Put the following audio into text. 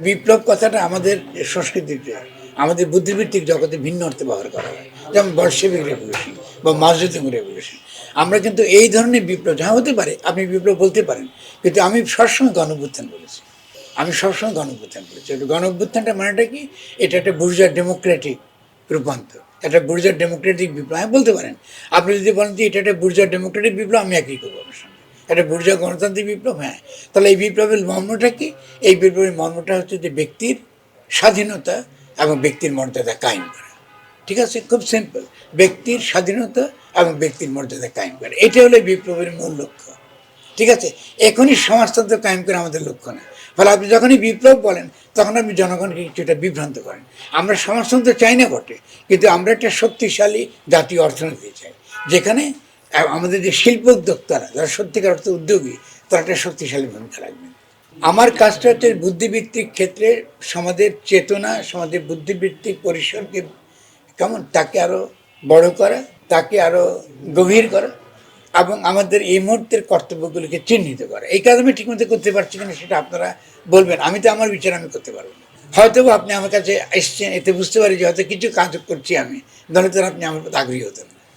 বিপ্লব কথাটা আমাদের সংস্কৃতিতে আমাদের বুদ্ধিবৃত্তিক জগতে ভিন্ন অর্থে ব্যবহার করা হয়। যেমন বর্ষেবিক রেভলিউশন বা মাজুতিং রেভলিউশন আমরা কিন্তু এই ধরনের বিপ্লব, যা হতে পারে, আপনি বিপ্লব বলতে পারেন, কিন্তু আমি সবসময় গণভ্যুত্থান বলেছি। আমি সবসময় গণভ্যুত্থান বলেছি। গণভ্যুত্থানটা মানেটা কি? এটা একটা বুর্জার ডেমোক্রেটিক রূপান্তর। একটা বুর্জার ডেমোক্রেটিক বিপ্লব। আমি বলতে পারেন, আপনি যদি বলেন যে এটা একটা বুর্জার ডেমোক্রেটিক বিপ্লব, আমি একই করব সঙ্গে। একটা বুর্জা গণতান্ত্রিক বিপ্লব হ্যাঁ। তাহলে এই বিপ্লবের মর্মটা কি? এই বিপ্লবের মর্মটা হচ্ছে যে ব্যক্তির স্বাধীনতা এবং ব্যক্তির মর্যাদা কায়েম করা। ঠিক আছে? খুব সিম্পল ব্যক্তির স্বাধীনতা এবং ব্যক্তির মর্যাদা কায়েম করা। এটা হলো বিপ্লবের মূল লক্ষ্য। ঠিক আছে? এখনই সমাজতন্ত্র কায়েম করা আমাদের লক্ষ্য না। ফলে আপনি যখনই বিপ্লব বলেন, তখন আপনি জনগণকে কিছুটা বিভ্রান্ত করেন। আমরা সমাজতন্ত্র চাই না বটে, কিন্তু আমরা একটা শক্তিশালী জাতীয় অর্থনীতি চাই। যেখানে আমাদের যে শিল্প উদ্যোক্তারা, যারা সত্যিকার অর্থে উদ্যোগী, তারা একটা শক্তিশালী ভূমিকা রাখবেন। আমার কাজটা হচ্ছে বুদ্ধিবৃত্তিক ক্ষেত্রে সমাজের চেতনা, সমাজের বুদ্ধিবৃত্তিক পরিসরকে কেমন তাকে আরও বড় করা, তাকে আরও গভীর করা এবং আমাদের এই মুহূর্তের কর্তব্যগুলিকে চিহ্নিত করা। এই কাজ আমি ঠিকমতো করতে পারছি কিনা সেটা আপনারা বলবেন। আমি তো আমার বিচার আমি করতে পারব হয়তো আপনি আমার কাছে এসছেন, এতে বুঝতে পারি যে হয়তো কিছু কাজ করছি আমি, নাহলে তো আপনি আমার প্রতি আগ্রহী হতেন।